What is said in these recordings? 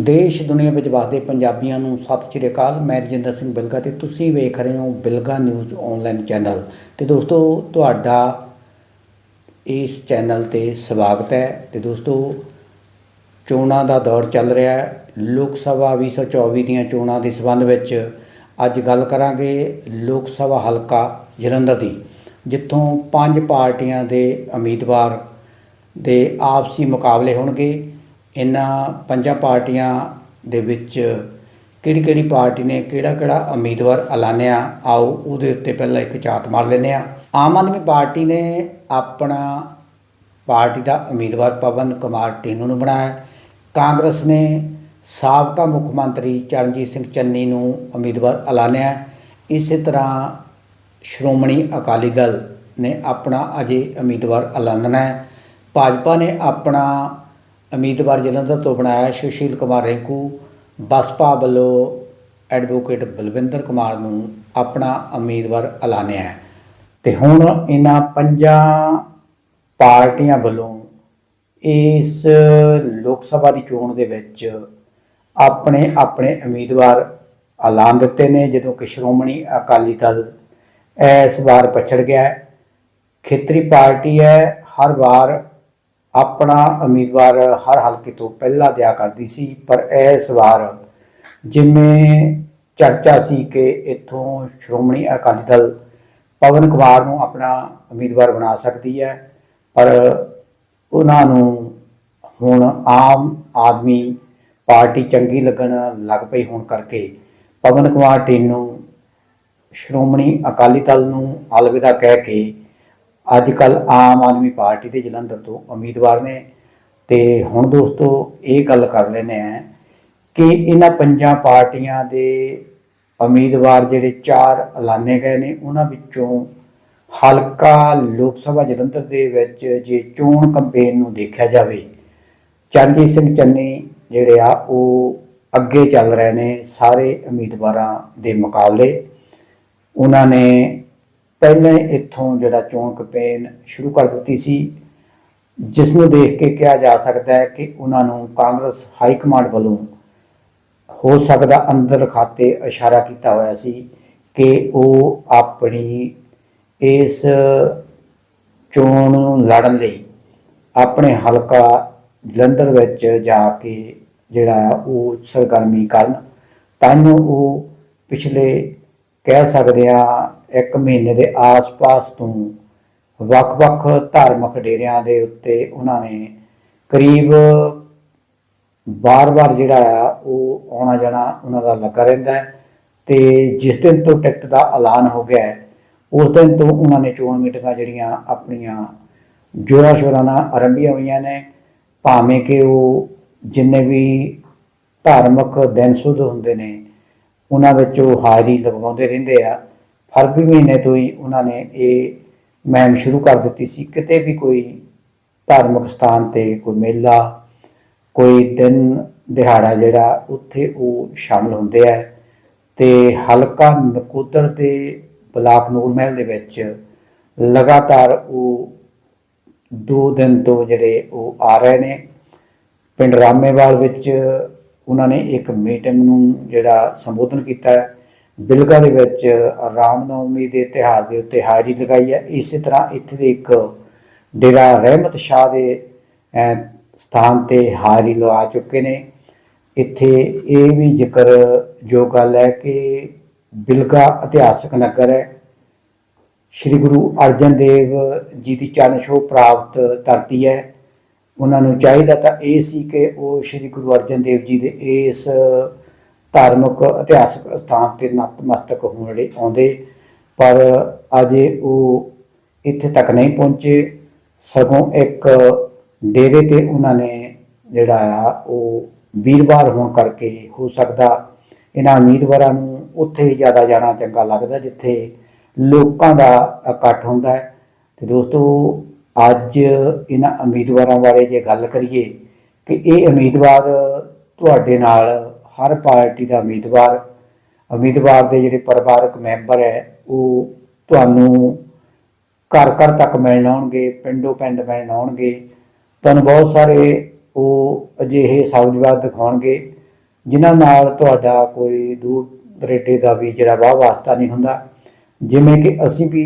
ਦੇਸ਼, ਦੁਨੀਆ ਵਿੱਚ ਵਸਦੇ ਪੰਜਾਬੀਆਂ ਨੂੰ ਸਤਿ ਸ਼੍ਰੀ ਅਕਾਲ। ਮੈਂ ਰਜਿੰਦਰ ਸਿੰਘ ਬਿਲਗਾ ਤੇ ਤੁਸੀਂ ਵੇਖ ਰਹੇ ਹੋ ਬਿਲਗਾ ਨਿਊਜ਼ ਆਨਲਾਈਨ ਚੈਨਲ। ਤੇ ਦੋਸਤੋ, ਤੁਹਾਡਾ ਇਸ ਚੈਨਲ ਤੇ ਸਵਾਗਤ ਹੈ। ਤੇ ਦੋਸਤੋ, ਚੋਣਾਂ ਦਾ ਦੌਰ ਚੱਲ ਰਿਹਾ ਹੈ। ਲੋਕ ਸਭਾ 2024 ਦੀਆਂ ਚੋਣਾਂ ਦੇ ਸੰਬੰਧ ਵਿੱਚ ਅੱਜ ਗੱਲ ਕਰਾਂਗੇ ਲੋਕ ਸਭਾ ਹਲਕਾ ਜਲੰਧਰ ਦੀ, ਜਿੱਥੋਂ ਪੰਜ ਪਾਰਟੀਆਂ ਦੇ ਉਮੀਦਵਾਰ ਦੇ ਆਪਸੀ ਮੁਕਾਬਲੇ ਹੋਣਗੇ। ਇਹਨਾਂ ਪੰਜਾਂ ਪਾਰਟੀਆਂ ਦੇ ਵਿੱਚ ਕਿਹੜੀ ਕਿਹੜੀ ਪਾਰਟੀ ਨੇ ਕਿਹੜਾ ਕਿਹੜਾ ਉਮੀਦਵਾਰ ਐਲਾਨਿਆ, ਆਓ ਉਹਦੇ ਉੱਤੇ ਪਹਿਲਾਂ ਇੱਕ ਝਾਤ ਮਾਰ ਲੈਂਦੇ ਆ ਆਮ ਆਦਮੀ ਪਾਰਟੀ ਨੇ ਆਪਣਾ ਪਾਰਟੀ ਦਾ ਉਮੀਦਵਾਰ ਪਵਨ ਕੁਮਾਰ ਟੀਨੂ ਨੂੰ ਬਣਾਇਆ। ਕਾਂਗਰਸ ਨੇ ਸਾਬਕਾ ਮੁੱਖ ਮੰਤਰੀ ਚਰਨਜੀਤ ਸਿੰਘ ਚੰਨੀ ਨੂੰ ਉਮੀਦਵਾਰ ਐਲਾਨਿਆ। ਇਸੇ ਤਰ੍ਹਾਂ ਸ਼੍ਰੋਮਣੀ ਅਕਾਲੀ ਦਲ ਨੇ ਆਪਣਾ ਅਜੇ ਉਮੀਦਵਾਰ ਐਲਾਨਣਾ ਹੈ। ਭਾਜਪਾ ਨੇ ਆਪਣਾ ਉਮੀਦਵਾਰ ਜਲੰਧਰ ਤੋਂ ਬਣਾਇਆ ਸੁਸ਼ੀਲ ਕੁਮਾਰ ਰਿੰਕੂ, ਬਸਪਾ ਵੱਲੋਂ ਐਡਵੋਕੇਟ ਬਲਵਿੰਦਰ ਕੁਮਾਰ ਨੂੰ ਆਪਣਾ ਉਮੀਦਵਾਰ ਐਲਾਨਿਆ ਹੈ। ਤੇ ਹੁਣ ਇਹਨਾਂ ਪੰਜਾਂ ਪਾਰਟੀਆਂ ਵੱਲੋਂ ਇਸ ਲੋਕ ਸਭਾ ਦੀ ਚੋਣ ਦੇ ਵਿੱਚ ਆਪਣੇ ਆਪਣੇ ਉਮੀਦਵਾਰ ਐਲਾਨ ਦਿੱਤੇ ਨੇ, ਜਦੋਂ ਕਿ ਸ਼੍ਰੋਮਣੀ ਅਕਾਲੀ ਦਲ ਇਸ ਵਾਰ ਪਛੜ ਗਿਆ ਖੇਤਰੀ ਪਾਰਟੀ ਹੈ, ਹਰ ਵਾਰ ਆਪਣਾ ਉਮੀਦਵਾਰ ਹਰ ਹਲਕੇ ਤੋਂ ਪਹਿਲਾਂ ਦਿਆ ਕਰਦੀ ਸੀ, ਪਰ ਇਸ ਵਾਰ ਜਿਵੇਂ ਚਰਚਾ ਸੀ ਕਿ ਇੱਥੋਂ ਸ਼੍ਰੋਮਣੀ ਅਕਾਲੀ ਦਲ ਪਵਨ ਕੁਮਾਰ ਨੂੰ ਆਪਣਾ ਉਮੀਦਵਾਰ ਬਣਾ ਸਕਦੀ ਹੈ, ਪਰ ਉਹਨਾਂ ਨੂੰ ਹੁਣ ਆਮ ਆਦਮੀ ਪਾਰਟੀ ਚੰਗੀ ਲੱਗਣ ਲੱਗ ਪਈ ਹੋਣ ਕਰਕੇ ਪਵਨ ਕੁਮਾਰ ਟੀਨ ਨੂੰ ਸ਼੍ਰੋਮਣੀ ਅਕਾਲੀ ਦਲ ਨੂੰ ਅਲਵਿਦਾ ਕਹਿ ਕੇ ਅੱਜ ਕੱਲ ਆਮ ਆਦਮੀ ਪਾਰਟੀ ਦੇ ਜਲੰਧਰ ਤੋਂ ਉਮੀਦਵਾਰ ਨੇ ਤੇ ਹੁਣ ਦੋਸਤੋ ਇਹ ਗੱਲ ਕਰ ਲੈਨੇ ਆ ਕਿ ਇਹਨਾਂ ਪੰਜਾਂ ਪਾਰਟੀਆਂ ਦੇ ਉਮੀਦਵਾਰ ਜਿਹੜੇ ਚਾਰ ਐਲਾਨੇ ਗਏ ਨੇ, ਉਹਨਾਂ ਵਿੱਚੋਂ ਹਲਕਾ ਲੋਕ ਸਭਾ ਜਲੰਧਰ ਦੇ ਵਿੱਚ ਜੇ ਚੋਣ ਕੰਪੇਨ ਨੂੰ ਦੇਖਿਆ ਜਾਵੇ, ਚਰਨਜੀਤ ਸਿੰਘ ਚੰਨੀ ਜਿਹੜੇ ਆ, ਉਹ ਅੱਗੇ ਚੱਲ ਰਹੇ ਨੇ ਸਾਰੇ ਉਮੀਦਵਾਰਾਂ ਦੇ ਮੁਕਾਬਲੇ। ਉਹਨਾਂ ਨੇ ਪਹਿਲਾਂ ਇੱਥੋਂ ਜਿਹੜਾ ਚੋਣ ਕੈਂਪੇਨ ਸ਼ੁਰੂ ਕਰ ਦਿੱਤੀ ਸੀ, ਜਿਸ ਨੂੰ ਦੇਖ ਕੇ ਕਿਹਾ ਜਾ ਸਕਦਾ ਹੈ ਕਿ ਉਹਨਾਂ ਨੂੰ ਕਾਂਗਰਸ ਹਾਈ ਕਮਾਂਡ ਵੱਲੋਂ ਹੋ ਸਕਦਾ ਅੰਦਰ ਖਾਤੇ ਇਸ਼ਾਰਾ ਕੀਤਾ ਹੋਇਆ ਸੀ ਕਿ ਉਹ ਆਪਣੀ ਇਸ ਚੋਣ ਨੂੰ ਲੜਨ ਲਈ ਆਪਣੇ ਹਲਕਾ ਜਲੰਧਰ ਵਿੱਚ ਜਾ ਕੇ ਜਿਹੜਾ ਆ ਉਹ ਸਰਗਰਮੀ ਕਰਨ ਤਾਂ ਉਹ ਪਿਛਲੇ ਕਹਿ ਸਕਦੇ ਆ ਇੱਕ ਮਹੀਨੇ ਦੇ ਆਸ-ਪਾਸ ਤੋਂ ਵੱਖ-ਵੱਖ ਧਾਰਮਿਕ ਡੇਰਿਆਂ ਦੇ ਉੱਤੇ ਉਹਨਾਂ ਨੇ ਕਰੀਬ ਬਾਰ-ਬਾਰ ਜਿਹੜਾ ਆ, ਉਹ ਆਉਣਾ ਜਾਣਾ ਉਹਨਾਂ ਦਾ ਲੱਗਾ ਰਹਿੰਦਾ ਹੈ ਤੇ ਜਿਸ ਦਿਨ ਤੋਂ ਟਿਕਟ ਦਾ ਐਲਾਨ ਹੋ ਗਿਆ ਉਸ ਦਿਨ ਤੋਂ ਉਹਨਾਂ ਨੇ ਚੋਣ ਮੀਟਿੰਗਾਂ ਜਿਹੜੀਆਂ ਆਪਣੀਆਂ ਜੋਰਾਂ ਸ਼ੋਰਾਂ ਨਾਲ ਆਰੰਭੀਆਂ ਹੋਈਆਂ ਨੇ। ਭਾਵੇਂ ਕਿ ਉਹ ਜਿੰਨੇ ਵੀ ਧਾਰਮਿਕ ਦਿਨ ਸੁਧ ਹੁੰਦੇ ਨੇ, ਉਹਨਾਂ ਵਿੱਚ ਉਹ ਹਾਜ਼ਰੀ ਲਗਵਾਉਂਦੇ ਰਹਿੰਦੇ ਆ। ਫਰਵਰੀ ਮਹੀਨੇ ਤੋਂ ਹੀ ਉਹਨਾਂ ਨੇ ਇਹ ਮਹਿਮ ਸ਼ੁਰੂ ਕਰ ਦਿੱਤੀ ਸੀ। ਕਿਤੇ ਵੀ ਕੋਈ ਧਾਰਮਿਕ ਸਥਾਨ ਤੇ ਕੋਈ ਮੇਲਾ, ਕੋਈ ਦਿਨ ਦਿਹਾੜਾ ਜਿਹੜਾ ਉੱਥੇ ਉਹ ਸ਼ਾਮਲ ਹੁੰਦੇ ਆ ਤੇ ਹਲਕਾ ਨਕੋਦਰ ਦੇ ਬਲਾਕ ਨੂਰ ਮਹਿਲ ਦੇ ਵਿੱਚ ਲਗਾਤਾਰ ਉਹ ਦੋ ਦਿਨ ਤੋਂ ਜਿਹੜੇ ਉਹ ਆ ਰਹੇ ਨੇ। ਪਿੰਡ ਰਾਮੇਵਾਲ ਵਿੱਚ ਉਹਨਾਂ ਨੇ ਇੱਕ ਮੀਟਿੰਗ ਨੂੰ ਜਿਹੜਾ ਸੰਬੋਧਨ ਕੀਤਾ ਹੈ। ਬਿਲਗਾ ਦੇ ਵਿੱਚ ਰਾਮਨੌਮੀ ਦੇ ਤਿਉਹਾਰ ਦੇ ਉੱਤੇ ਹਾਜ਼ਰੀ ਲਗਾਈ ਹੈ। ਇਸੇ ਤਰ੍ਹਾਂ ਇੱਥੇ ਦੇ ਇੱਕ ਡੇਰਾ ਰਹਿਮਤ ਸ਼ਾਹ ਦੇ ਸਥਾਨ ਤੇ ਹਾਜ਼ਰੀ ਲਵਾ ਚੁੱਕੇ ਨੇ। ਇੱਥੇ ਇਹ ਵੀ ਜ਼ਿਕਰ ਜੋ ਗੱਲ ਹੈ ਕਿ ਬਿਲਗਾ ਇਤਿਹਾਸਕ ਨਗਰ ਹੈ। ਸ੍ਰੀ ਗੁਰੂ ਅਰਜਨ ਦੇਵ ਜੀ ਦੀ ਚਰਨ ਛੋਹ ਪ੍ਰਾਪਤ ਧਰਤੀ ਹੈ। ਉਹਨਾਂ ਨੂੰ ਚਾਹੀਦਾ ਤਾਂ ਇਹ ਸੀ ਕਿ ਉਹ ਸ੍ਰੀ ਗੁਰੂ ਅਰਜਨ ਦੇਵ ਜੀ ਦੇ ਇਸ ਧਾਰਮਿਕ ਇਤਿਹਾਸਕ ਸਥਾਨ ਤੇ ਨਤਮਸਤਕ ਹੋਣ ਲਈ ਆਉਂਦੇ, ਪਰ ਅਜੇ ਉਹ ਇੱਥੇ ਤੱਕ ਨਹੀਂ ਪਹੁੰਚੇ। ਸਗੋਂ ਇੱਕ ਡੇਰੇ ਤੇ ਉਹਨਾਂ ਨੇ ਜਿਹੜਾ ਆ, ਉਹ ਵੀਰਵਾਰ ਹੋਣ ਕਰਕੇ ਹੋ ਸਕਦਾ, ਇਹਨਾਂ ਉਮੀਦਵਾਰਾਂ ਨੂੰ ਉੱਥੇ ਹੀ ਜ਼ਿਆਦਾ ਜਾਣਾ ਚੰਗਾ ਲੱਗਦਾ, ਜਿੱਥੇ ਲੋਕਾਂ ਦਾ ਇਕੱਠ ਹੁੰਦਾ ਹੈ। ਤੇ ਦੋਸਤੋ, ਅੱਜ ਇਹਨਾਂ ਉਮੀਦਵਾਰਾਂ ਬਾਰੇ ਜੇ ਗੱਲ ਕਰੀਏ ਕਿ ਇਹ ਉਮੀਦਵਾਰ ਤੁਹਾਡੇ ਨਾਲ ਹਰ ਪਾਰਟੀ ਦਾ ਉਮੀਦਵਾਰ ਉਮੀਦਵਾਰ ਦੇ ਜਿਹੜੇ ਪਰਿਵਾਰਕ ਮੈਂਬਰ ਹੈ, ਉਹ ਤੁਹਾਨੂੰ ਘਰ ਘਰ ਤੱਕ ਮਿਲਣ ਆਉਣਗੇ, ਪਿੰਡੋਂ ਪਿੰਡ ਮਿਲਣ ਆਉਣਗੇ। ਤੁਹਾਨੂੰ ਬਹੁਤ ਸਾਰੇ ਉਹ ਅਜਿਹੇ ਸਬਜ਼ਵਾਦ ਦਿਖਾਉਣਗੇ, ਜਿਨ੍ਹਾਂ ਨਾਲ ਤੁਹਾਡਾ ਕੋਈ ਦੂਰ ਦਰੇਡੇ ਦਾ ਵੀ ਜਿਹੜਾ ਵਾਹ ਵਾਸਤਾ ਨਹੀਂ ਹੁੰਦਾ। ਜਿਵੇਂ ਕਿ ਅਸੀਂ ਵੀ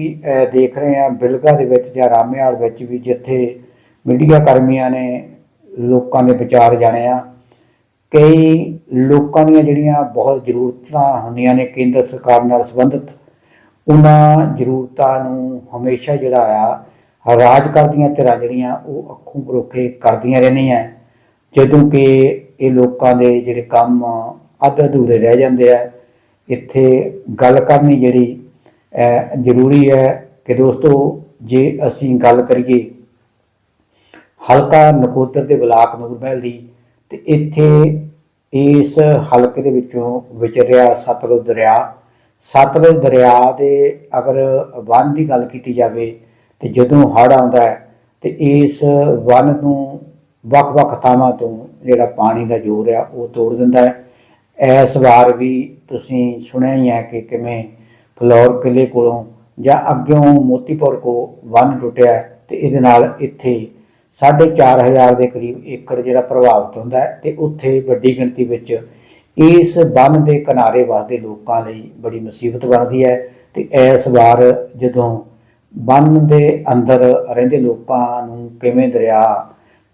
ਦੇਖ ਰਹੇ ਹਾਂ ਬਿਲਗਾ ਦੇ ਵਿੱਚ ਜਾਂ ਰਾਮੇਵਾਲ ਵਿੱਚ ਵੀ ਜਿੱਥੇ ਮੀਡੀਆ ਕਰਮੀਆਂ ਨੇ ਲੋਕਾਂ ਦੇ ਵਿਚਾਰ ਜਾਣਿਆ ਕਈ ਲੋਕਾਂ ਦੀਆਂ ਜਿਹੜੀਆਂ ਬਹੁਤ ਜ਼ਰੂਰਤਾਂ ਹੁੰਦੀਆਂ ਨੇ ਕੇਂਦਰ ਸਰਕਾਰ ਨਾਲ ਸੰਬੰਧਿਤ, ਉਹਨਾਂ ਜ਼ਰੂਰਤਾਂ ਨੂੰ ਹਮੇਸ਼ਾ ਜਿਹੜਾ ਆ, ਰਾਜ ਕਰਦੀਆਂ ਧਿਰਾਂ ਜਿਹੜੀਆਂ, ਉਹ ਅੱਖੋਂ ਪਰੋਖੇ ਕਰਦੀਆਂ ਰਹਿੰਦੀਆਂ ਜਦੋਂ ਕਿ ਇਹ ਲੋਕਾਂ ਦੇ ਜਿਹੜੇ ਕੰਮ ਅੱਧ ਅਧੂਰੇ ਰਹਿ ਜਾਂਦੇ ਆ ਇੱਥੇ ਗੱਲ ਕਰਨੀ ਜਿਹੜੀ ਜ਼ਰੂਰੀ ਹੈ ਕਿ ਦੋਸਤੋ, ਜੇ ਅਸੀਂ ਗੱਲ ਕਰੀਏ, ਹਲਕਾ ਨਕੋਦਰ ਦੇ ਬਲਾਕ ਨੂਰਮਹਿਲ ਦੀ ਤੇ ਇੱਥੇ ਇਸ ਹਲਕੇ ਦੇ ਵਿੱਚੋਂ ਵਿਚਰਿਆ ਸਤਲੁਜ ਦਰਿਆ ਸਤਲੁਜ ਦਰਿਆ ਦੇ ਅਗਰ ਬੰਨ ਦੀ ਗੱਲ ਕੀਤੀ ਜਾਵੇ ਤੇ ਜਦੋਂ ਹੜ੍ਹ ਆਉਂਦਾ ਹੈ ਤੇ ਇਸ ਬੰਨ ਨੂੰ ਵੱਖ-ਵੱਖ ਥਾਵਾਂ ਤੋਂ ਜਿਹੜਾ ਪਾਣੀ ਦਾ ਜੋਰ ਆ ਉਹ ਤੋੜ ਦਿੰਦਾ ਹੈ। ਇਸ ਵਾਰ ਵੀ ਤੁਸੀਂ ਸੁਣਿਆ ਹੀ ਹੈ ਕਿ ਕਿਵੇਂ ਫਲੌਰ ਕਿਲੇ ਕੋਲੋਂ ਜਾਂ ਅੱਗਿਓਂ ਮੋਤੀਪੁਰ ਕੋ ਬੰਨ ਟੁੱਟਿਆ ਹੈ ਤੇ ਇਹਦੇ ਨਾਲ ਇੱਥੇ 4500 ਦੇ ਕਰੀਬ ਏਕੜ ਜਿਹੜਾ ਪ੍ਰਭਾਵਿਤ ਹੁੰਦਾ ਹੈ ਤੇ ਉੱਥੇ ਵੱਡੀ ਗਿਣਤੀ ਵਿੱਚ ਇਸ ਬੰਨ ਦੇ ਕਿਨਾਰੇ ਵਸਦੇ ਲੋਕਾਂ ਲਈ ਬੜੀ ਮੁਸੀਬਤ ਬਣਦੀ ਹੈ ਤੇ ਇਸ ਵਾਰ ਜਦੋਂ ਬੰਨ ਦੇ ਅੰਦਰ ਰਹਿੰਦੇ ਲੋਕਾਂ ਨੂੰ ਕਿਵੇਂ ਦਰਿਆ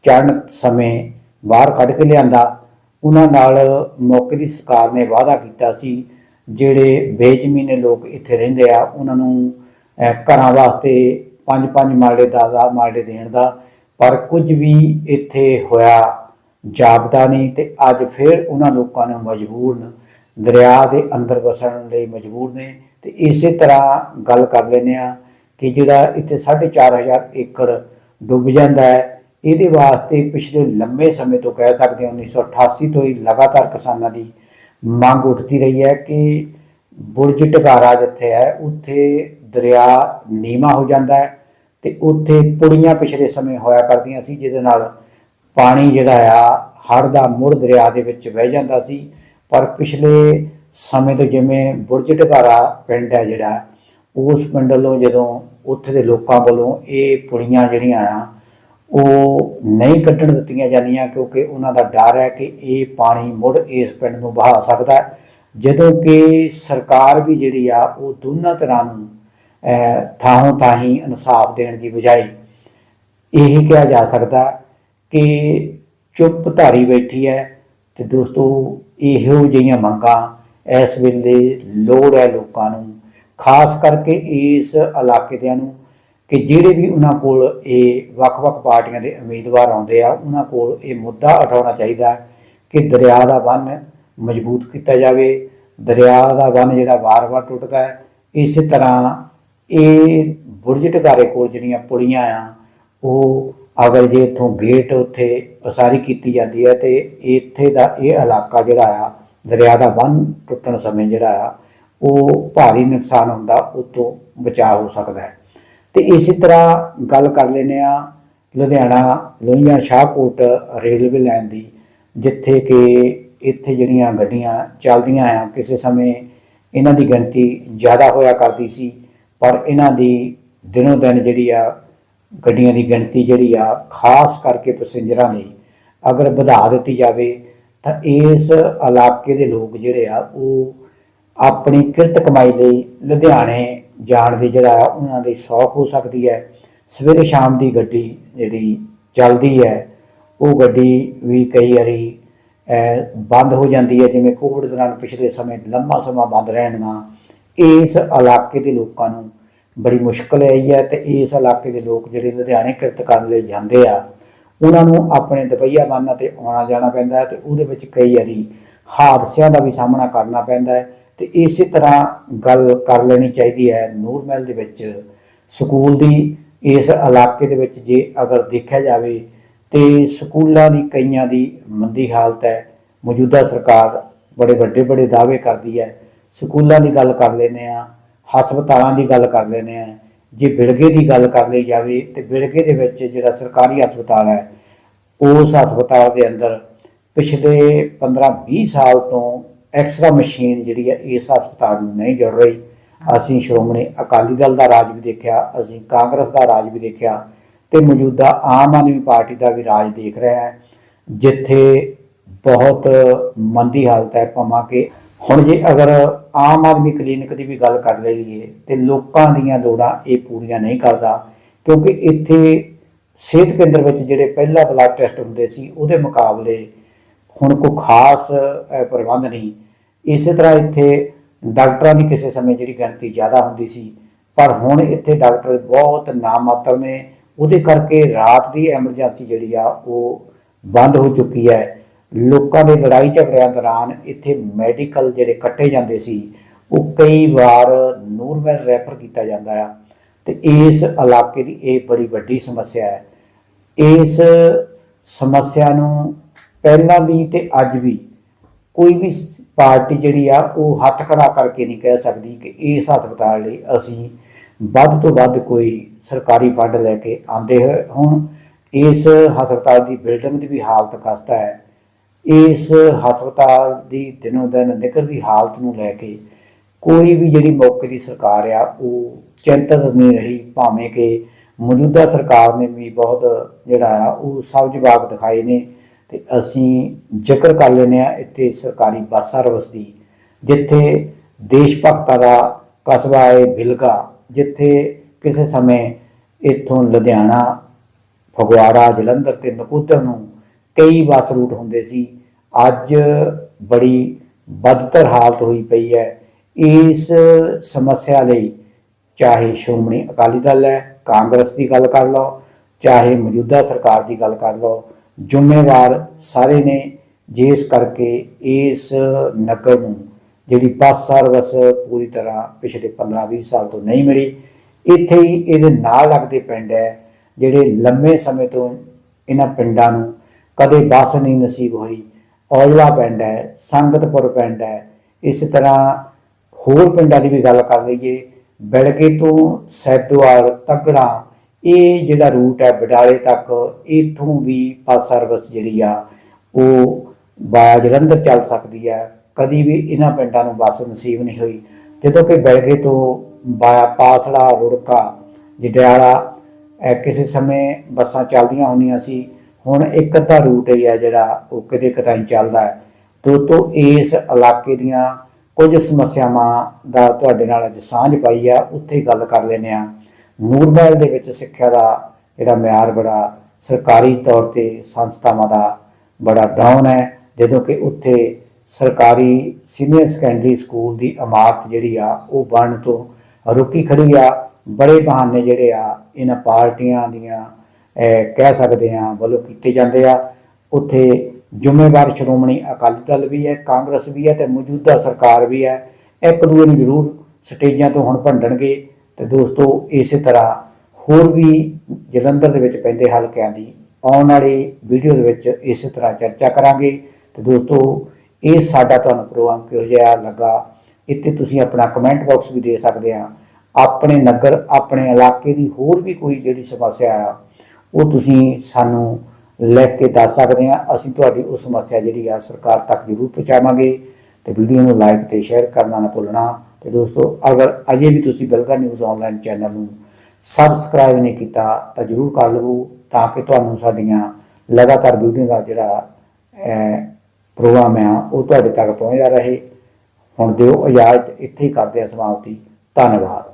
ਚੜ੍ਹਨ ਸਮੇਂ ਬਾਹਰ ਕੱਢ ਕੇ ਲਿਆਂਦਾ, ਉਹਨਾਂ ਨਾਲ ਮੌਕੇ ਦੀ ਸਰਕਾਰ ਨੇ ਵਾਅਦਾ ਕੀਤਾ ਸੀ, ਜਿਹੜੇ ਬੇਜ਼ਮੀਨੇ ਲੋਕ ਇੱਥੇ ਰਹਿੰਦੇ ਆ, ਉਹਨਾਂ ਨੂੰ ਘਰਾਂ ਵਾਸਤੇ ਪੰਜ ਪੰਜ ਮਾਲੇ ਦਾ ਦਾ ਮਾਲੇ ਦੇਣ ਦਾ ਪਰ ਕੁਝ ਵੀ ਇੱਥੇ ਹੋਇਆ ਜਾਪਦਾ ਨਹੀਂ ਤੇ ਅੱਜ ਫਿਰ ਉਹਨਾਂ ਲੋਕਾਂ ਨੂੰ ਮਜਬੂਰਨ ਦਰਿਆ ਦੇ ਅੰਦਰ ਵਸਣ ਲਈ ਮਜਬੂਰ ਨੇ ਤੇ ਇਸੇ ਤਰ੍ਹਾਂ ਗੱਲ ਕਰ ਲੈਂਦੇ ਆ ਕਿ ਜਿਹੜਾ ਇੱਥੇ 4500 ਏਕੜ ਡੁੱਬ ਜਾਂਦਾ ਹੈ, ਇਹਦੇ ਵਾਸਤੇ ਪਿਛਲੇ ਲੰਮੇ ਸਮੇਂ ਤੋਂ ਕਹਿ ਸਕਦੇ ਹਾਂ 1988 ਤੋਂ ਹੀ ਲਗਾਤਾਰ ਕਿਸਾਨਾਂ ਦੀ ਮੰਗ ਉੱਠਦੀ ਰਹੀ ਹੈ ਕਿ ਬੁਰਜ ਟਕਾਰਾ ਜਿੱਥੇ ਹੈ, ਉੱਥੇ ਦਰਿਆ ਨੀਵਾ ਹੋ ਜਾਂਦਾ ਹੈ। ਤੇ ਉੱਥੇ ਪੁੜੀਆਂ ਪਿਛਲੇ ਸਮੇਂ ਹੋਇਆ ਕਰਦੀਆਂ ਸੀ, ਜਿਹਦੇ ਨਾਲ ਪਾਣੀ ਜਿਹੜਾ ਆ, ਹੜ੍ਹ ਦਾ ਮੁੜ ਦਰਿਆ ਦੇ ਵਿੱਚ ਵਹਿ ਜਾਂਦਾ ਸੀ। ਪਰ ਪਿਛਲੇ ਸਮੇਂ ਤੋਂ ਜਿਵੇਂ ਬੁਰਜ ਢਗਾਰਾ ਪਿੰਡ ਹੈ ਜਿਹੜਾ, ਉਸ ਪਿੰਡ ਵੱਲੋਂ ਜਦੋਂ ਉੱਥੇ ਦੇ ਲੋਕਾਂ ਵੱਲੋਂ ਇਹ ਪੁੜੀਆਂ ਜਿਹੜੀਆਂ ਆ, ਉਹ ਨਹੀਂ ਕੱਢਣ ਦਿੱਤੀਆਂ ਜਾਂਦੀਆਂ, ਕਿਉਂਕਿ ਉਹਨਾਂ ਦਾ ਡਰ ਹੈ ਕਿ ਇਹ ਪਾਣੀ ਮੁੜ ਇਸ ਪਿੰਡ ਨੂੰ ਬਹਾ ਸਕਦਾ ਹੈ। ਜਦੋਂ ਕਿ ਸਰਕਾਰ ਵੀ ਜਿਹੜੀ ਆ, ਉਹ ਦੋਨਾਂ ਤਰ੍ਹਾਂ ਨੂੰ ਅਹ, ਥਾਂੋਂ ਤਾਹੀਂ ਇਨਸਾਫ ਦੇਣ ਦੀ ਬਜਾਏ ਇਹੀ ਕਿਹਾ ਜਾ ਸਕਦਾ ਕਿ ਚੁੱਪ ਧਾਰੀ ਬੈਠੀ ਹੈ ਤੇ ਦੋਸਤੋ ਇਹੋ ਜਿਹੀਆਂ ਮੰਗਾਂ ਇਸ ਵੇਲੇ ਲੋੜ ਹੈ ਲੋਕਾਂ ਨੂੰ ਖਾਸ ਕਰਕੇ ਇਸ ਇਲਾਕੇ ਦਿਆਂ ਨੂੰ ਕਿ ਜਿਹੜੇ ਵੀ ਉਹਨਾਂ ਕੋਲ ਇਹ ਵੱਖ-ਵੱਖ ਪਾਰਟੀਆਂ ਦੇ ਉਮੀਦਵਾਰ ਆਉਂਦੇ ਆ ਉਹਨਾਂ ਕੋਲ ਇਹ ਮੁੱਦਾ ਉਠਾਉਣਾ ਚਾਹੀਦਾ ਕਿ ਦਰਿਆ ਦਾ ਬੰਨ ਮਜ਼ਬੂਤ ਕੀਤਾ ਜਾਵੇ ਦਰਿਆ ਦਾ ਬੰਨ ਜਿਹੜਾ ਵਾਰ-ਵਾਰ ਟੁੱਟਦਾ ਹੈ ਇਸੇ ਤਰ੍ਹਾਂ ਇਹ ਬੁਰਜ ਟਕਾਰੇ ਕੋਲ ਜਿਹੜੀਆਂ ਪੁਲੀਆਂ ਆ, ਉਹ ਅਗਰ ਜੇ ਇਥੋਂ ਗੇਟ ਉੱਥੇ ਉਸਾਰੀ ਕੀਤੀ ਜਾਂਦੀ ਹੈ ਤੇ ਇੱਥੇ ਦਾ ਇਹ ਇਲਾਕਾ ਜਿਹੜਾ ਆ, ਦਰਿਆ ਦਾ ਬੰਨ ਟੁੱਟਣ ਸਮੇਂ ਜਿਹੜਾ ਆ, ਉਹ ਭਾਰੀ ਨੁਕਸਾਨ ਹੁੰਦਾ ਉਹ ਤੋਂ ਬਚਾਅ ਹੋ ਸਕਦਾ ਹੈ। ਤੇ ਇਸੇ ਤਰ੍ਹਾਂ ਗੱਲ ਕਰ ਲੈਨੇ ਆ ਲੁਧਿਆਣਾ ਲੋਹੀਆਂ ਸ਼ਾਹਕੋਟ ਰੇਲਵੇ ਲਾਈਨ ਦੀ, ਜਿੱਥੇ ਕਿ ਇੱਥੇ ਜਿਹੜੀਆਂ ਗੱਡੀਆਂ ਚੱਲਦੀਆਂ ਆ, ਕਿਸੇ ਸਮੇਂ ਇਹਨਾਂ ਦੀ ਗਿਣਤੀ ਜ਼ਿਆਦਾ ਹੋਇਆ ਕਰਦੀ ਸੀ। ਔਰ ਇਹਨਾਂ ਦੀ ਦਿਨੋਂ ਦਿਨ ਜਿਹੜੀ ਆ, ਗੱਡੀਆਂ ਦੀ ਗਿਣਤੀ ਜਿਹੜੀ ਆ, ਖਾਸ ਕਰਕੇ ਪੈਸੇਂਜਰਾਂ ਦੀ ਅਗਰ ਵਧਾ ਦਿੱਤੀ ਜਾਵੇ, ਤਾਂ ਇਸ ਇਲਾਕੇ ਦੇ ਲੋਕ ਜਿਹੜੇ ਆ, ਉਹ ਆਪਣੀ ਕਿਰਤ ਕਮਾਈ ਲਈ ਲੁਧਿਆਣੇ ਜਾਣ ਦੀ ਜਿਹੜਾ ਉਹਨਾਂ ਦੀ ਸੌਖ ਹੋ ਸਕਦੀ ਹੈ। ਸਵੇਰੇ ਸ਼ਾਮ ਦੀ ਗੱਡੀ ਜਿਹੜੀ ਚੱਲਦੀ ਹੈ, ਉਹ ਗੱਡੀ ਵੀ ਕਈ ਵਾਰੀ ਬੰਦ ਹੋ ਜਾਂਦੀ ਹੈ। ਜਿਵੇਂ ਕੋਵਿਡ ਦੌਰਾਨ ਪਿਛਲੇ ਸਮੇਂ ਲੰਮਾ ਸਮਾਂ ਬੰਦ ਰਹਿਣ ਨਾਲ ਇਸ ਇਲਾਕੇ ਦੇ ਲੋਕਾਂ ਨੂੰ ਬੜੀ ਮੁਸ਼ਕਲ ਆਈ ਹੈ ਤੇ ਇਸ ਇਲਾਕੇ ਦੇ ਲੋਕ ਜਿਹੜੇ ਲੁਧਿਆਣੇ ਕਿਰਤ ਕਰਨ ਲਈ ਜਾਂਦੇ ਆ, ਉਹਨਾਂ ਨੂੰ ਆਪਣੇ ਦੁਪਹੀਆ ਵਾਹਨਾਂ ਤੇ ਆਉਣਾ ਜਾਣਾ ਪੈਂਦਾ ਹੈ ਤੇ ਉਹਦੇ ਵਿੱਚ ਕਈ ਵਾਰੀ ਹਾਦਸਿਆਂ ਦਾ ਵੀ ਸਾਹਮਣਾ ਕਰਨਾ ਪੈਂਦਾ ਹੈ ਤੇ ਇਸੇ ਤਰ੍ਹਾਂ ਗੱਲ ਕਰ ਲੈਣੀ ਚਾਹੀਦੀ ਹੈ ਨੂਰਮਹਿਲ ਦੇ ਵਿੱਚ ਸਕੂਲ ਦੀ। ਇਸ ਇਲਾਕੇ ਦੇ ਵਿੱਚ ਜੇ ਅਗਰ ਦੇਖਿਆ ਜਾਵੇ ਤੇ ਸਕੂਲਾਂ ਦੀ ਕਈਆਂ ਦੀ ਮੰਦੀ ਹਾਲਤ ਹੈ, ਮੌਜੂਦਾ ਸਰਕਾਰ ਬੜੇ ਵੱਡੇ ਵੱਡੇ ਦਾਅਵੇ ਕਰਦੀ ਹੈ ਸਕੂਲਾਂ ਦੀ ਗੱਲ ਕਰ ਲੈਨੇ ਆ ਹਸਪਤਾਲਾਂ ਦੀ ਗੱਲ ਕਰ ਲੈਨੇ ਆ ਜੇ ਬਿਲਗੇ ਦੀ ਗੱਲ ਕਰ ਲਈ ਜਾਵੇ ਤੇ ਬਿਲਗੇ ਦੇ ਵਿੱਚ ਜਿਹੜਾ ਸਰਕਾਰੀ ਹਸਪਤਾਲ ਹੈ, ਉਸ ਹਸਪਤਾਲ ਦੇ ਅੰਦਰ ਪਿਛਲੇ 15-20 ਸਾਲ ਤੋਂ ਐਕਸਰਾ ਮਸ਼ੀਨ ਜਿਹੜੀ ਹੈ ਇਸ ਹਸਪਤਾਲ ਨੂੰ ਨਹੀਂ ਜੁੜ ਰਹੀ। ਅਸੀਂ ਸ਼੍ਰੋਮਣੀ ਅਕਾਲੀ ਦਲ ਦਾ ਰਾਜ ਵੀ ਦੇਖਿਆ, ਅਸੀਂ ਕਾਂਗਰਸ ਦਾ ਰਾਜ ਵੀ ਦੇਖਿਆ ਤੇ ਮੌਜੂਦਾ ਆਮ ਆਦਮੀ ਪਾਰਟੀ ਦਾ ਵੀ ਰਾਜ ਦੇਖ ਰਿਹਾ ਹੈ, ਜਿੱਥੇ ਬਹੁਤ ਮੰਦੀ ਹਾਲਤ ਹੈ, ਭਾਵੇਂ ਕਿ ਹੁਣ ਜੇ ਅਗਰ ਆਮ ਆਦਮੀ ਕਲੀਨਿਕ ਦੀ ਵੀ ਗੱਲ ਕਰ ਲਈਏ ਤੇ ਲੋਕਾਂ ਦੀਆਂ ਲੋੜਾਂ ਇਹ ਪੂਰੀਆਂ ਨਹੀਂ ਕਰਦਾ, ਕਿਉਂਕਿ ਇੱਥੇ ਸਿਹਤ ਕੇਂਦਰ ਵਿੱਚ ਜਿਹੜੇ ਪਹਿਲਾ ਬਲੱਡ ਟੈਸਟ ਹੁੰਦੇ ਸੀ, ਉਹਦੇ ਮੁਕਾਬਲੇ ਹੁਣ ਕੋਈ ਖਾਸ ਪ੍ਰਬੰਧ ਨਹੀਂ। ਇਸੇ ਤਰ੍ਹਾਂ ਇੱਥੇ ਡਾਕਟਰਾਂ ਦੀ ਕਿਸੇ ਸਮੇਂ ਜਿਹੜੀ ਗਿਣਤੀ ਜ਼ਿਆਦਾ ਹੁੰਦੀ ਸੀ, ਪਰ ਹੁਣ ਇੱਥੇ ਡਾਕਟਰ ਬਹੁਤ ਨਾਮਾਤਰ ਨੇ। ਉਹਦੇ ਕਰਕੇ ਰਾਤ ਦੀ ਐਮਰਜੈਂਸੀ ਜਿਹੜੀ ਆ, ਉਹ ਬੰਦ ਹੋ ਚੁੱਕੀ ਹੈ। ਲੋਕਾਂ ਦੇ ਲੜਾਈ ਝਗੜਿਆਂ ਦੌਰਾਨ ਇੱਥੇ ਮੈਡੀਕਲ ਜਿਹੜੇ ਕੱਟੇ ਜਾਂਦੇ ਸੀ, ਉਹ ਕਈ ਵਾਰ ਨੂਰਮਹਿਲ ਰੈਫਰ ਕੀਤਾ ਜਾਂਦਾ ਆ। ਤੇ ਇਸ ਇਲਾਕੇ ਦੀ ਇਹ ਬੜੀ ਵੱਡੀ ਸਮੱਸਿਆ ਹੈ। ਇਸ ਸਮੱਸਿਆ ਨੂੰ ਪਹਿਲਾਂ ਵੀ ਤੇ ਅੱਜ ਵੀ ਕੋਈ ਵੀ ਪਾਰਟੀ ਜਿਹੜੀ ਆ, ਉਹ ਹੱਥ ਖੜਾ ਕਰਕੇ ਨਹੀਂ ਕਹਿ ਸਕਦੀ ਕਿ ਇਸ ਹਸਪਤਾਲ ਲਈ ਅਸੀਂ ਵੱਧ ਤੋਂ ਵੱਧ ਕੋਈ ਸਰਕਾਰੀ ਫੰਡ ਲੈ ਕੇ ਆਂਦੇ ਹੁਣ ਇਸ ਹਸਪਤਾਲ ਦੀ ਬਿਲਡਿੰਗ ਦੀ ਵੀ ਹਾਲਤ ਖਸਤਾ ਹੈ। ਇਸ ਹਸਪਤਾਲ ਦੀ ਦਿਨੋ ਦਿਨ ਨਿਕਲਦੀ ਹਾਲਤ ਨੂੰ ਲੈ ਕੇ ਕੋਈ ਵੀ ਜਿਹੜੀ ਮੌਕੇ ਦੀ ਸਰਕਾਰ ਆ, ਉਹ ਚਿੰਤਤ ਨਹੀਂ ਰਹੀ, ਭਾਵੇਂ ਕਿ ਮੌਜੂਦਾ ਸਰਕਾਰ ਨੇ ਵੀ ਬਹੁਤ ਜਿਹੜਾ ਆ, ਉਹ ਸਭ ਜਵਾਬ ਦਿਖਾਏ ਨੇ ਤੇ ਅਸੀਂ ਜ਼ਿਕਰ ਕਰ ਲੈਨੇ ਆ ਇੱਥੇ ਸਰਕਾਰੀ ਬੱਸ ਸਰਵਿਸ ਦੀ, ਜਿੱਥੇ ਦੇਸ਼ ਭਗਤਾਂ ਦਾ ਕਸਬਾ ਹੈ ਬਿਲਗਾ, ਜਿੱਥੇ ਕਿਸੇ ਸਮੇਂ ਇੱਥੋਂ ਲੁਧਿਆਣਾ, ਫਗਵਾੜਾ, ਜਲੰਧਰ ਤੇ ਨਕੋਦਰ ਨੂੰ ਕਈ ਬੱਸ ਰੂਟ ਹੁੰਦੇ ਸੀ। ਅੱਜ ਬੜੀ ਬਦਤਰ ਹਾਲਤ ਹੋਈ ਪਈ ਹੈ। ਇਸ ਸਮੱਸਿਆ ਲਈ ਚਾਹੇ ਸ਼੍ਰੋਮਣੀ ਅਕਾਲੀ ਦਲ ਹੈ, ਕਾਂਗਰਸ ਦੀ ਗੱਲ ਕਰ ਲਓ, ਚਾਹੇ ਮੌਜੂਦਾ ਸਰਕਾਰ ਦੀ ਗੱਲ ਕਰ ਲਓ, ਜ਼ਿੰਮੇਵਾਰ ਸਾਰੇ ਨੇ ਜਿਸ ਕਰਕੇ ਇਸ ਨਗਰ ਨੂੰ ਜਿਹੜੀ ਬੱਸ ਸਰਵਿਸ ਪੂਰੀ ਤਰ੍ਹਾਂ ਪਿਛਲੇ 15-20 ਸਾਲ ਤੋਂ ਨਹੀਂ ਮਿਲੀ, ਇੱਥੇ ਹੀ ਇਹਦੇ ਨਾਲ ਲੱਗਦੇ ਪਿੰਡ ਹੈ, ਜਿਹੜੇ ਲੰਮੇ ਸਮੇਂ ਤੋਂ ਇਹਨਾਂ ਪਿੰਡਾਂ ਨੂੰ ਕਦੇ ਬੱਸ ਨਹੀਂ ਨਸੀਬ ਹੋਈ। ਔਜਲਾ ਪਿੰਡ ਹੈ, ਸੰਗਤਪੁਰ ਪਿੰਡ ਹੈ। ਇਸੇ ਤਰ੍ਹਾਂ ਹੋਰ ਪਿੰਡਾਂ ਦੀ ਵੀ ਗੱਲ ਕਰ ਲਈਏ ਬਿਲਗੇ ਤੋਂ ਸੈਦੋਵਾਲ ਤਗੜਾ ਇਹ ਜਿਹੜਾ ਰੂਟ ਹੈ ਬਡਾਲੇ ਤੱਕ, ਇਥੋਂ ਵੀ ਬੱਸ ਸਰਵਿਸ ਜਿਹੜੀ ਆ, ਉਹ ਬਾਇਆ ਜਲੰਧਰ ਚੱਲ ਸਕਦੀ ਹੈ। ਕਦੀ ਵੀ ਇਹਨਾਂ ਪਿੰਡਾਂ ਨੂੰ ਬੱਸ ਨਸੀਬ ਨਹੀਂ ਹੋਈ। ਜਦੋਂ ਕਿ ਬਿਲਗੇ ਤੋਂ ਬਾਇਆ ਪਾਸੜਾ, ਰੁੜਕਾ, ਜਡਿਆਲਾ ਕਿਸੇ ਸਮੇਂ ਬੱਸਾਂ ਚੱਲਦੀਆਂ ਹੁੰਦੀਆਂ ਸੀ। ਹੁਣ ਇੱਕ ਅੱਧਾ ਰੂਟ ਹੀ ਆ ਜਿਹੜਾ ਉਹ ਕਿਤੇ ਕਿਤੇ ਚੱਲਦਾ ਹੈ। ਦੋਸਤੋ ਇਸ ਇਲਾਕੇ ਦੀਆਂ ਕੁਝ ਸਮੱਸਿਆਵਾਂ ਦਾ ਤੁਹਾਡੇ ਨਾਲ ਅੱਜ ਸਾਂਝ ਪਾਈ ਆ, ਉੱਥੇ ਗੱਲ ਕਰ ਲੈਨੇ ਆ ਨੂਰਮਹਿਲ ਦੇ ਵਿੱਚ ਸਿੱਖਿਆ ਦਾ ਜਿਹੜਾ ਮਿਆਰ ਬੜਾ ਸਰਕਾਰੀ ਤੌਰ ਤੇ ਸੰਸਥਾਵਾਂ ਦਾ ਬੜਾ ਡਾਊਨ ਹੈ। ਜਦੋਂ ਕਿ ਉੱਥੇ ਸਰਕਾਰੀ ਸੀਨੀਅਰ ਸੈਕੰਡਰੀ ਸਕੂਲ ਦੀ ਇਮਾਰਤ ਜਿਹੜੀ ਆ, ਉਹ ਬਣ ਤੋਂ ਰੁਕੀ ਖੜੀ ਆ। ਬੜੇ ਬਹਾਨੇ ਜਿਹੜੇ ਆ, ਇਹਨਾਂ ਪਾਰਟੀਆਂ ਦੀਆਂ ਕਹਿ ਸਕਦੇ ਆ ਵੱਲੋਂ ਕੀਤੇ ਜਾਂਦੇ ਆ। ਉੱਥੇ ਜ਼ਿੰਮੇਵਾਰ ਸ਼੍ਰੋਮਣੀ ਅਕਾਲੀ ਦਲ ਵੀ ਹੈ, ਕਾਂਗਰਸ ਵੀ ਹੈ ਤੇ ਮੌਜੂਦਾ ਸਰਕਾਰ ਵੀ ਹੈ। ਇੱਕ ਦੂਏ ਨੂੰ ਜ਼ਰੂਰ ਸਟੇਜਾਂ ਤੋਂ ਹੁਣ ਭੰਡਣਗੇ ਤੇ ਦੋਸਤੋ ਇਸੇ ਤਰ੍ਹਾਂ ਹੋਰ ਵੀ ਜਲੰਧਰ ਦੇ ਵਿੱਚ ਪੈਂਦੇ ਹਲਕਿਆਂ ਦੀ ਆਉਣ ਵਾਲੀ ਵੀਡੀਓ ਦੇ ਵਿੱਚ ਇਸੇ ਤਰ੍ਹਾਂ ਚਰਚਾ ਕਰਾਂਗੇ। ਤੇ ਦੋਸਤੋ ਇਹ ਸਾਡਾ ਤੁਹਾਨੂੰ ਪ੍ਰੋਗਰਾਮ ਕਿਹੋ ਜਿਹਾ ਲੱਗਾ, ਇੱਥੇ ਤੁਸੀਂ ਆਪਣਾ ਕਮੈਂਟ ਬਾਕਸ ਵੀ ਦੇ ਸਕਦੇ ਆ। ਆਪਣੇ ਨਗਰ, ਆਪਣੇ ਇਲਾਕੇ ਦੀ ਹੋਰ ਵੀ ਕੋਈ ਜਿਹੜੀ ਸਮੱਸਿਆ ਆ ਉਹ ਤੁਸੀਂ ਸਾਨੂੰ ਲਿਖ ਕੇ ਦੱਸ ਸਕਦੇ ਆ ਅਸੀਂ ਤੁਹਾਡੀ ਉਹ ਸਮੱਸਿਆ ਜਿਹੜੀ ਆ ਸਰਕਾਰ ਤੱਕ ਜ਼ਰੂਰ ਪਹੁੰਚਾਵਾਂਗੇ ਤੇ ਵੀਡੀਓ ਨੂੰ ਲਾਈਕ ਤੇ ਸ਼ੇਅਰ ਕਰਨਾ ਨਾ ਭੁੱਲਣਾ। ਤੇ ਦੋਸਤੋ, ਅਗਰ ਅਜੇ ਵੀ ਤੁਸੀਂ ਬਿਲਗਾ ਨਿਊਜ਼ ਆਨਲਾਈਨ ਚੈਨਲ ਨੂੰ ਸਬਸਕ੍ਰਾਈਬ ਨਹੀਂ ਕੀਤਾ, ਤਾਂ ਜ਼ਰੂਰ ਕਰ ਲਵੋ, ਤਾਂ ਕਿ ਤੁਹਾਨੂੰ ਸਾਡੀਆਂ ਲਗਾਤਾਰ ਵੀਡੀਓ ਦਾ ਜਿਹੜਾ ਪ੍ਰੋਗਰਾਮ ਆ, ਉਹ ਤੁਹਾਡੇ ਤੱਕ ਪਹੁੰਚਦਾ ਰਹੇ। ਹੁਣ ਦਿਓ ਇਜਾਜ਼ਤ, ਇੱਥੇ ਹੀ ਕਰਦੇ ਹਾਂ ਸਮਾਪਤੀ। ਧੰਨਵਾਦ।